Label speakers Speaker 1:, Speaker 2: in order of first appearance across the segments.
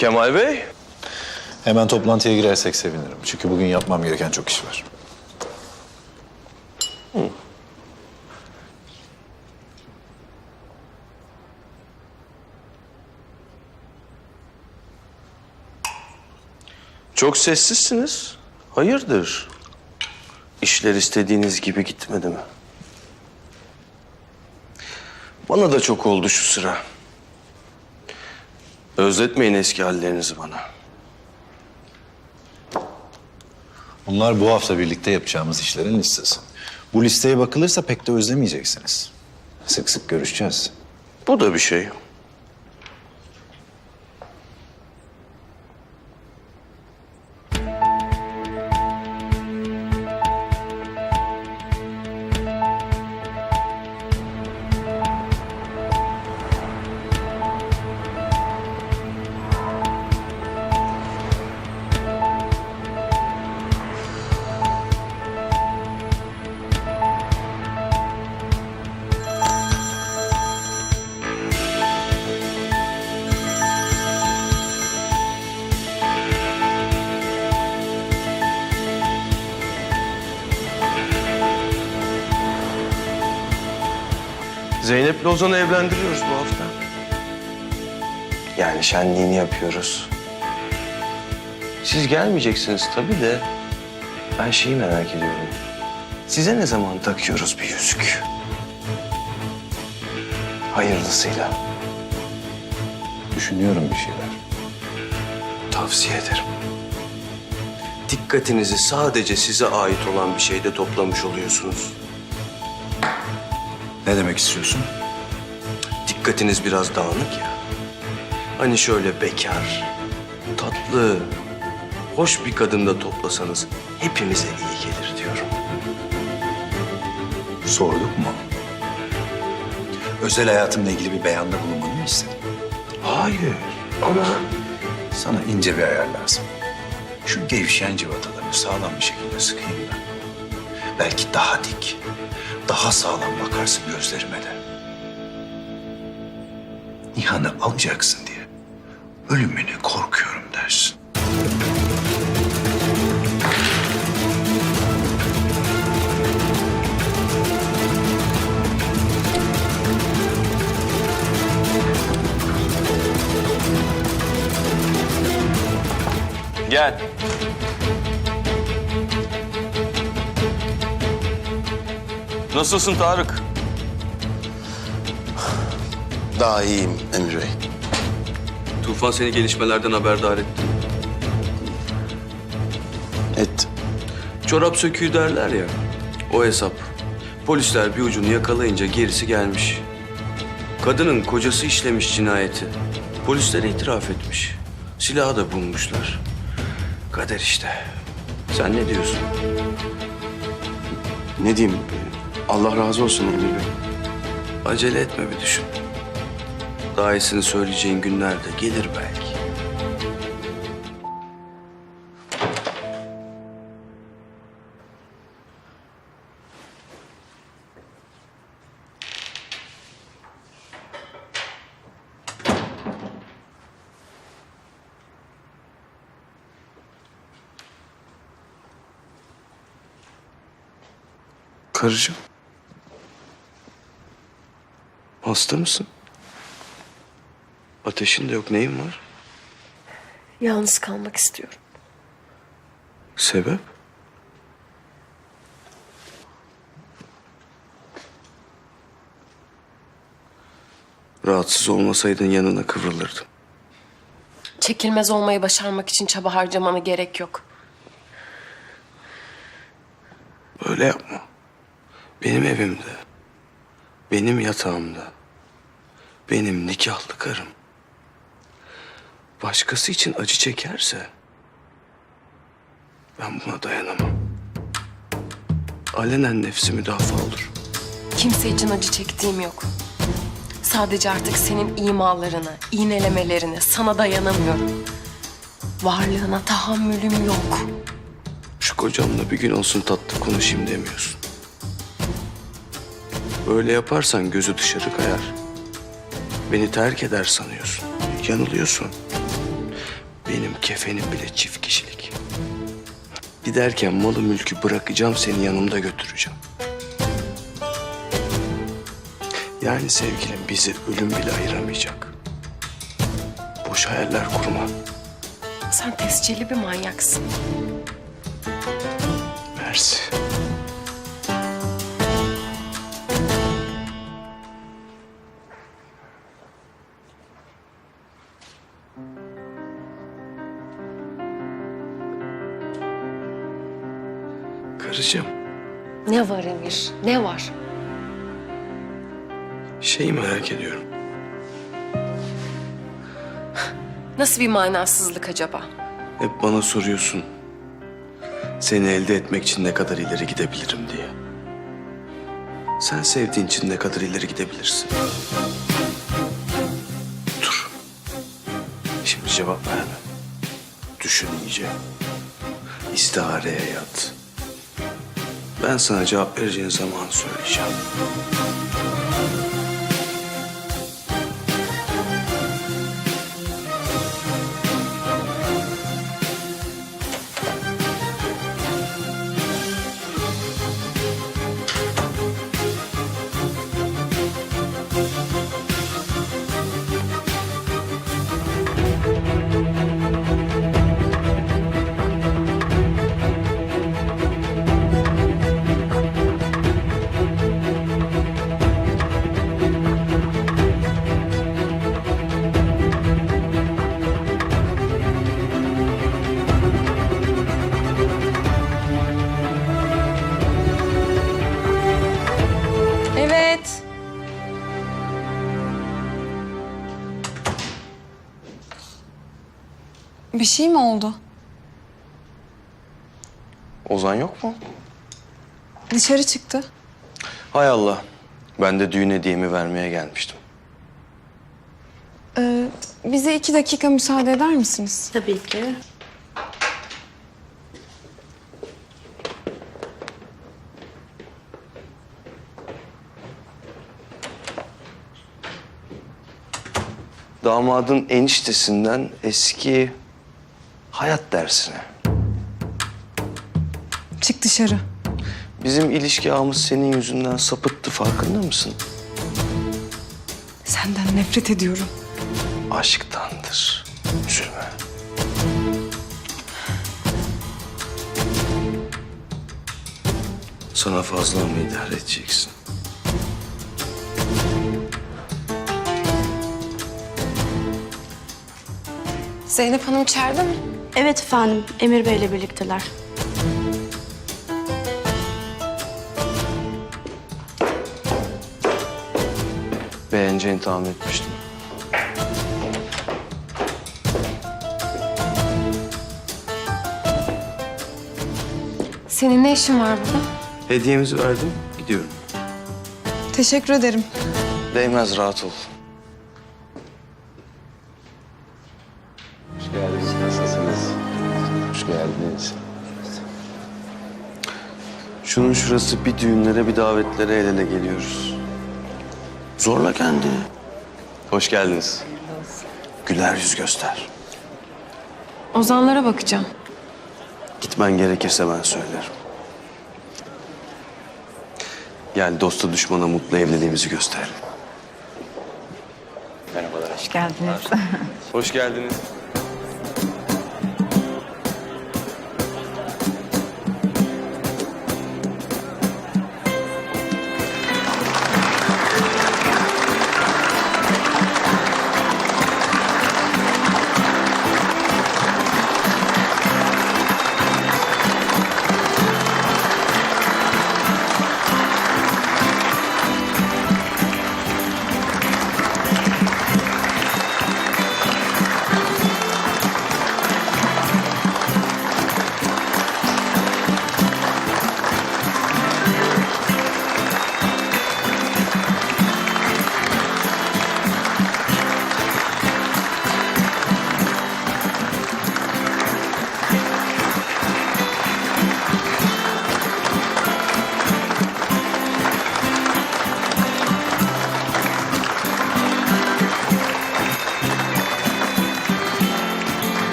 Speaker 1: Kemal Bey.
Speaker 2: Hemen toplantıya girersek sevinirim. Çünkü bugün yapmam gereken çok iş var.
Speaker 1: Çok sessizsiniz. Hayırdır? İşler istediğiniz gibi gitmedi mi? Bana da çok oldu şu sıra. Özletmeyin eski hallerinizi bana.
Speaker 2: Bunlar bu hafta birlikte yapacağımız işlerin listesi. Bu listeye bakılırsa pek de özlemeyeceksiniz. Sık sık görüşeceğiz.
Speaker 1: Bu da bir şey. Lozan'ı evlendiriyoruz bu hafta. Yani şenliğini yapıyoruz. Siz gelmeyeceksiniz tabii de ben şeyi merak ediyorum. Size ne zaman takıyoruz bir yüzük? Hayırlısıyla.
Speaker 2: Düşünüyorum bir şeyler.
Speaker 1: Tavsiye ederim. Dikkatinizi sadece size ait olan bir şeyde toplamış oluyorsunuz.
Speaker 2: Ne demek istiyorsun?
Speaker 1: Dikkatiniz biraz dağınık ya. Hani şöyle bekar, tatlı, hoş bir kadında toplasanız hepimize iyi gelir diyorum.
Speaker 2: Sorduk mu? Özel hayatımla ilgili bir beyanda bulunmanı mı istedin?
Speaker 1: Hayır ama
Speaker 2: Sana ince bir ayar lazım. Şu gevşeyen civatalarını sağlam bir şekilde sıkayım da. Belki daha dik, daha sağlam bakarsın gözlerime de. Nihan'ı alacaksın diye ölümünü korkuyorum dersin.
Speaker 1: gel. Nasılsın Tarık?
Speaker 3: Daha iyiyim Emir Bey.
Speaker 1: Tufan seni gelişmelerden haberdar etti.
Speaker 3: Et.
Speaker 1: Çorap söküğü derler ya. O hesap. Polisler bir ucunu yakalayınca gerisi gelmiş. Kadının kocası işlemiş cinayeti. Polislere itiraf etmiş. Silahı da bulmuşlar. Kader işte. Sen ne diyorsun?
Speaker 3: Ne diyeyim? Allah razı olsun Emir Bey.
Speaker 1: Acele etme bir düşün. Daha iyisini söyleyeceğin günler de gelir belki. Karıcığım. Hasta mısın? Ateşin de yok, neyin var?
Speaker 4: Yalnız kalmak istiyorum.
Speaker 1: Sebep? Rahatsız olmasaydın yanına kıvrılırdım.
Speaker 4: Çekilmez olmayı başarmak için çaba harcamana gerek yok.
Speaker 1: Böyle yapma. Benim evimde, benim yatağımda, benim nikahlı karım. Başkası için acı çekerse ben buna dayanamam. Alenen nefsi müdafaa olur.
Speaker 4: Kimse için acı çektiğim yok. Sadece artık senin imalarına, iğnelemelerine, sana dayanamıyorum. Varlığına tahammülüm yok.
Speaker 1: Şu kocamla bir gün olsun tatlı konuşayım demiyorsun. Böyle yaparsan gözü dışarı kayar. Beni terk eder sanıyorsun. Yanılıyorsun. Benim kefenim bile çift kişilik. Giderken malı mülkü bırakacağım seni yanımda götüreceğim. Yani sevgilim bizi ölüm bile ayıramayacak. Boş hayaller kurma.
Speaker 4: Sen tescilli bir manyaksın. Ne var Emir? Ne var?
Speaker 1: şeyi merak ediyorum.
Speaker 4: Nasıl bir manasızlık acaba?
Speaker 1: Hep bana soruyorsun. Seni elde etmek için ne kadar ileri gidebilirim diye. Sen sevdiğin için ne kadar ileri gidebilirsin? Dur. Şimdi cevap verme. Düşün iyice. İstihareye yat. Ben sana cevap vereceğin zaman söyleyeceğim.
Speaker 5: Bir şey mi oldu?
Speaker 1: Ozan yok mu?
Speaker 5: Dışarı çıktı.
Speaker 1: Hay Allah. Ben de düğün hediyemi vermeye gelmiştim.
Speaker 5: Ee, bize iki dakika müsaade eder misiniz?
Speaker 6: Tabii ki.
Speaker 1: Damadın eniştesinden eski hayat dersine.
Speaker 5: Çık dışarı.
Speaker 1: Bizim ilişki ağımız senin yüzünden sapıttı farkında mısın?
Speaker 5: Senden nefret ediyorum.
Speaker 1: Aşktandır. Üzülme. Sana fazla mı idare edeceksin?
Speaker 4: Zeynep Hanım içeride mi?
Speaker 6: Evet efendim, Emir Bey'le birlikteler.
Speaker 1: Beğeneceğini tahmin etmiştim.
Speaker 4: Senin ne işin var burada?
Speaker 1: Hediyemizi verdim, gidiyorum.
Speaker 5: Teşekkür ederim.
Speaker 1: Değmez, rahat ol. Şunun şurası bir düğünlere bir davetlere el ele geliyoruz. Zorla kendini. Hoş geldiniz. Güler yüz göster.
Speaker 4: Ozanlara bakacağım.
Speaker 1: Gitmen gerekirse ben söylerim. Gel dosta düşmana mutlu evliliğimizi göster. Merhabalar. Hoş geldiniz. Hoş geldiniz.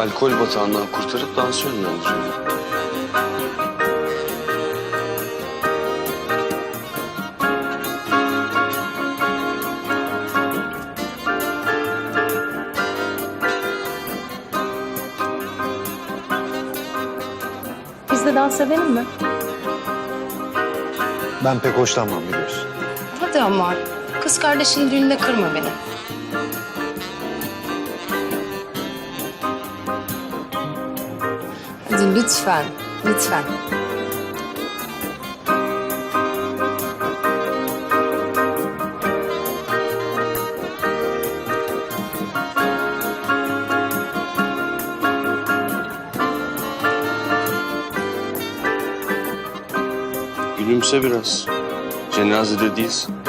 Speaker 1: Alkol batağından kurtarıp dansa yönlendiriyorum.
Speaker 6: Biz de dans edelim mi?
Speaker 3: Ben pek hoşlanmam biliyorsun.
Speaker 6: Hadi ama. Kız kardeşin düğünde kırma beni. Lütfen, lütfen.
Speaker 1: Gülümse biraz. Cenazede değilsin.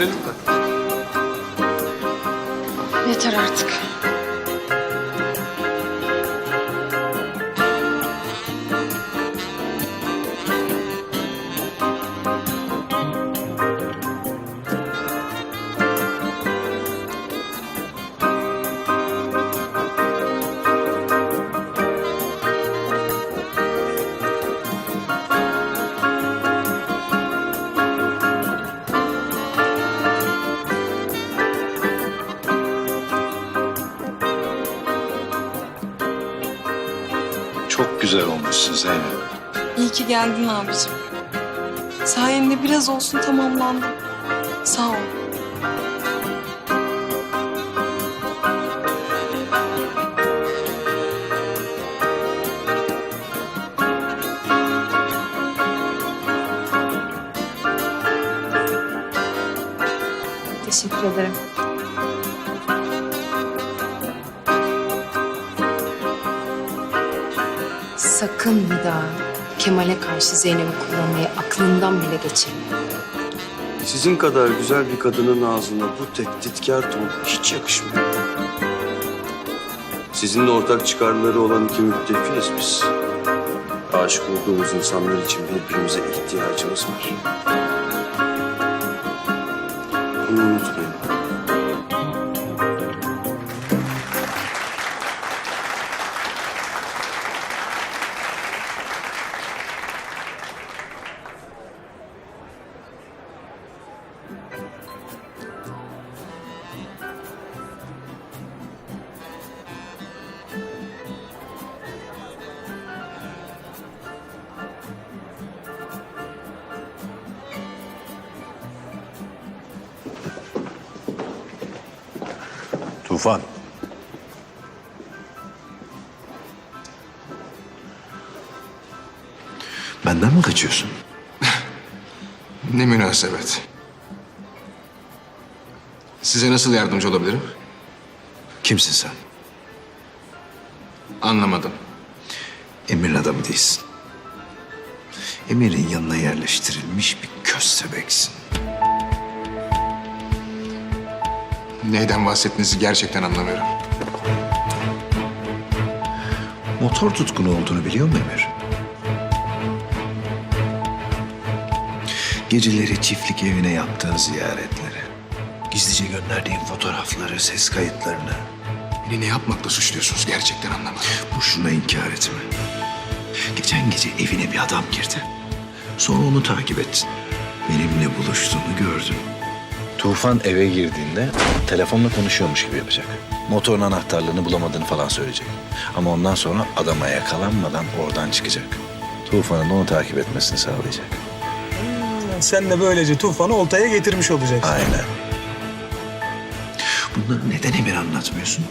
Speaker 1: Değiştirelim mi?
Speaker 4: Yeter artık.
Speaker 5: Geldin abicim. Sayende biraz olsun tamamlandım. Sağ ol.
Speaker 6: Teşekkür ederim. Sakın bir daha Kemal'e karşı Zeynep'i kullanmayı aklından bile geçirme.
Speaker 1: Sizin kadar güzel bir kadının ağzına bu tehditkar ton hiç yakışmıyor. Sizinle ortak çıkarları olan iki müttefiyiz biz. Aşık olduğumuz insanlar için birbirimize ihtiyacımız var. Bunu unutmayın.
Speaker 2: Tufan. Benden mi kaçıyorsun?
Speaker 7: Ne münasebet. Size nasıl yardımcı olabilirim?
Speaker 2: Kimsin sen?
Speaker 7: Anlamadım.
Speaker 2: Emir'in adamı değilsin. Emir'in yanına yerleştirilmiş bir köstebeksin.
Speaker 7: Neyden bahsettiğinizi gerçekten anlamıyorum.
Speaker 2: Motor tutkunu olduğunu biliyor mu Emir? Geceleri çiftlik evine yaptığın ziyaretleri, gizlice gönderdiğin fotoğrafları, ses kayıtlarını
Speaker 7: Beni ne yapmakla suçluyorsunuz gerçekten anlamadım.
Speaker 2: boşuna inkar etme. Geçen gece evine bir adam girdi. Sonra onu takip ettin. Benimle buluştuğunu gördün.
Speaker 8: Tufan eve girdiğinde telefonla konuşuyormuş gibi yapacak. Motorun anahtarlığını bulamadığını falan söyleyecek. Ama ondan sonra adama yakalanmadan oradan çıkacak. Tufan'ın onu takip etmesini sağlayacak.
Speaker 9: Sen de böylece tufanı oltaya getirmiş olacaksın.
Speaker 2: Aynen. Bunları neden Emir anlatmıyorsun?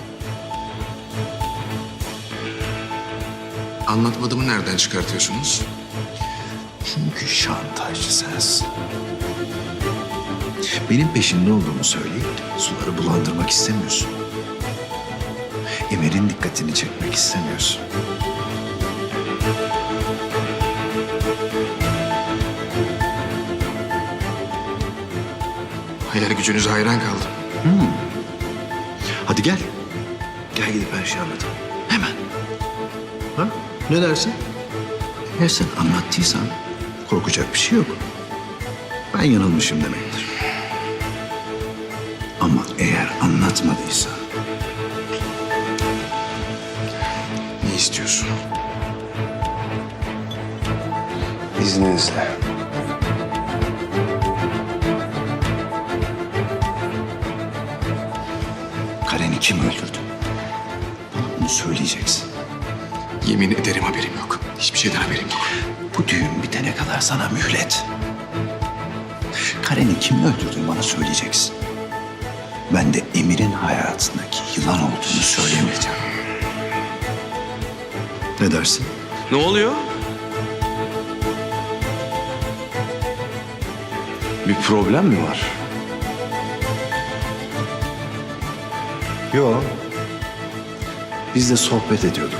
Speaker 7: Anlatmadığımı nereden çıkartıyorsunuz?
Speaker 2: Çünkü şantajcı sensin. Benim peşinde olduğumu söyleyip suları bulandırmak istemiyorsun. Emir'in dikkatini çekmek istemiyorsun.
Speaker 7: Hayal gücünüze hayran kaldım. Hmm.
Speaker 2: Hadi gel. Gel gidip her şeyi anlatalım. Hemen. Ha? Ne dersin? Eğer sen anlattıysan korkacak bir şey yok. Ben yanılmışım demektir. Ama eğer anlatmadıysan
Speaker 7: Ne istiyorsun?
Speaker 3: İzninizle.
Speaker 2: Kim öldürdü? Bana bunu söyleyeceksin.
Speaker 7: Yemin ederim haberim yok. Hiçbir şeyden haberim yok.
Speaker 2: Bu düğün bitene kadar sana mühlet. Karen'i kim öldürdüğünü bana söyleyeceksin. Ben de Emir'in hayatındaki yılan olduğunu söylemeyeceğim. Ne dersin?
Speaker 1: Ne oluyor? Bir problem mi var?
Speaker 2: Yok. Biz de sohbet ediyorduk.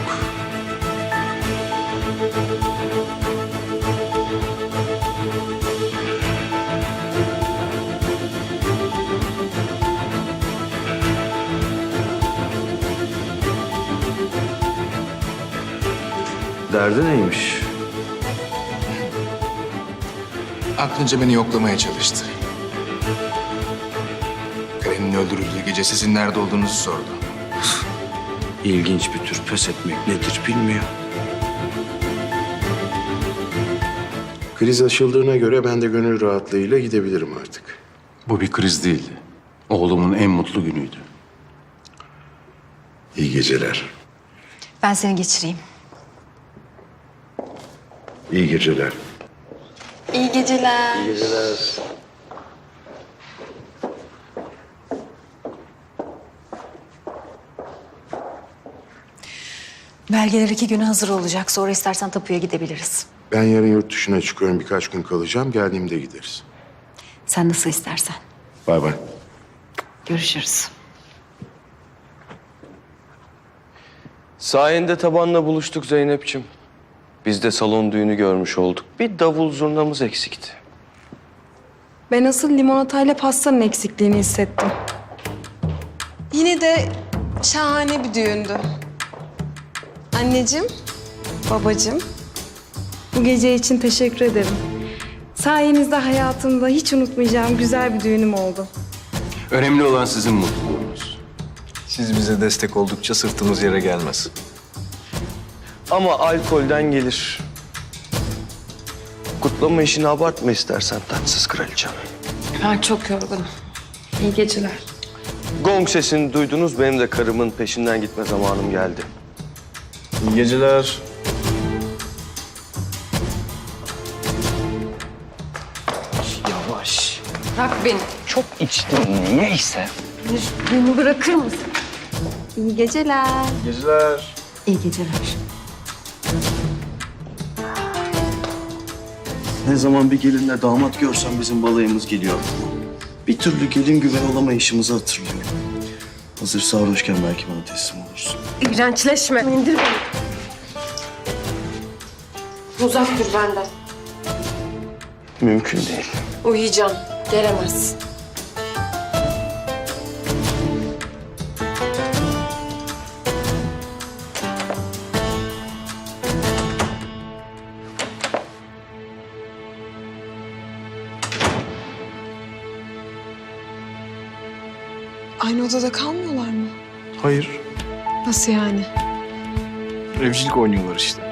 Speaker 1: Derdi neymiş?
Speaker 7: Aklınca beni yoklamaya çalıştı. Gece sizin nerede olduğunuzu sordu.
Speaker 1: İlginç bir tür pes etmek nedir bilmiyor.
Speaker 3: Kriz aşıldığına göre ben de gönül rahatlığıyla gidebilirim artık.
Speaker 10: Bu bir kriz değildi. Oğlumun en mutlu günüydü.
Speaker 3: İyi geceler.
Speaker 11: Ben seni geçireyim.
Speaker 3: İyi geceler.
Speaker 5: İyi geceler.
Speaker 12: Belgeler iki güne hazır olacak. Sonra istersen tapuya gidebiliriz.
Speaker 3: Ben yarın yurt dışına çıkıyorum. Birkaç gün kalacağım. Geldiğimde gideriz.
Speaker 12: Sen nasıl istersen.
Speaker 3: Bay bay.
Speaker 12: Görüşürüz.
Speaker 1: Sayende tabanla buluştuk Zeynep'ciğim. Biz de salon düğünü görmüş olduk. Bir davul zurnamız eksikti.
Speaker 5: Ben asıl limonatayla pastanın eksikliğini hissettim. Yine de şahane bir düğündü. Anneciğim, babacığım, bu gece için teşekkür ederim. Sayenizde hayatımda hiç unutmayacağım güzel bir düğünüm oldu.
Speaker 10: Önemli olan sizin mutluluğunuz.
Speaker 2: Siz bize destek oldukça sırtımız yere gelmez.
Speaker 1: Ama alkolden gelir. Kutlama işini abartma istersen tatsız kraliçem.
Speaker 4: Ben çok yorgunum. İyi geceler.
Speaker 1: Gong sesini duydunuz. Benim de karımın peşinden gitme zamanım geldi.
Speaker 2: İyi geceler.
Speaker 1: Yavaş.
Speaker 4: Bırak beni.
Speaker 1: Çok içtin. Niyeyse.
Speaker 4: Beni bırakır mısın?
Speaker 5: İyi geceler.
Speaker 2: Geceler.
Speaker 12: İyi geceler.
Speaker 1: Ne zaman bir gelinle damat görsem bizim balayımız geliyor. Bir türlü gelin güven olamayışımızı hatırlıyorum. Hazır sarhoşken belki bana teslim olursun.
Speaker 4: İğrençleşme. İndir beni. Uzak dur benden.
Speaker 1: Mümkün değil.
Speaker 4: Uyuyacağım. Gelemezsin.
Speaker 5: Aynı odada kalmıyorlar mı?
Speaker 2: Hayır.
Speaker 5: Nasıl yani?
Speaker 2: Evcilik oynuyorlar işte.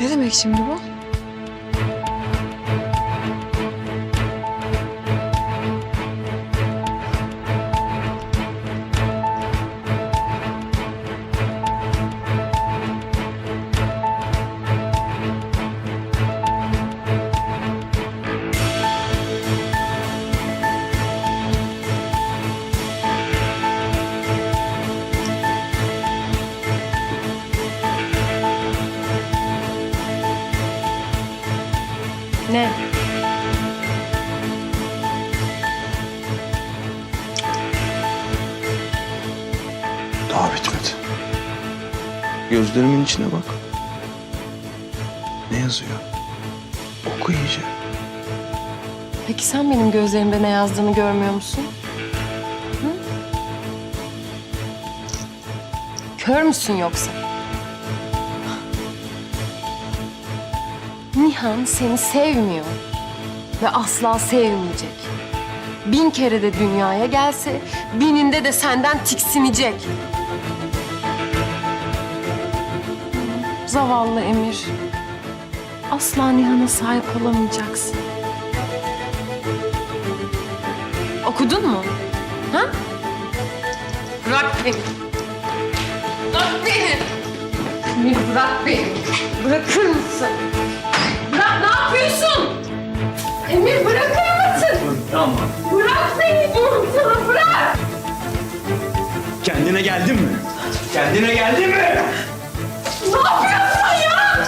Speaker 5: Ne demek şimdi bu?
Speaker 4: Ne?
Speaker 2: Daha bitmedi.
Speaker 1: Gözlerimin içine bak.
Speaker 2: Ne yazıyor? Oku iyice.
Speaker 4: Peki sen benim gözlerimde ne yazdığını görmüyor musun? Hı? Kör müsün yoksa? Nihan seni sevmiyor ve asla sevmeyecek. Bin kere de dünyaya gelse, bininde de senden tiksinecek. Zavallı Emir. Asla Nihan'a sahip olamayacaksın. Okudun mu? Ha? Bırak beni. Bırak beni. Bırak beni. Bırakır mısın? Yapıyorsun? Emir bırakır mısın? Tamam. Bırak beni diyorum sana bırak.
Speaker 13: Kendine geldin mi? Kendine geldin mi?
Speaker 4: Ne yapıyorsun ya?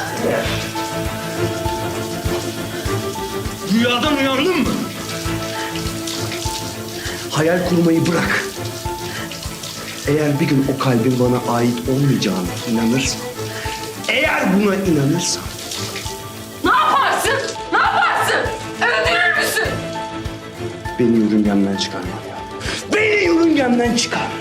Speaker 13: Rüyadan uyandın mı?
Speaker 1: Hayal kurmayı bırak. Eğer bir gün o kalbin bana ait olmayacağına inanırsan, eğer buna inanırsan, beni yörüngemden çıkarma ya. Beni yörüngemden çıkarma.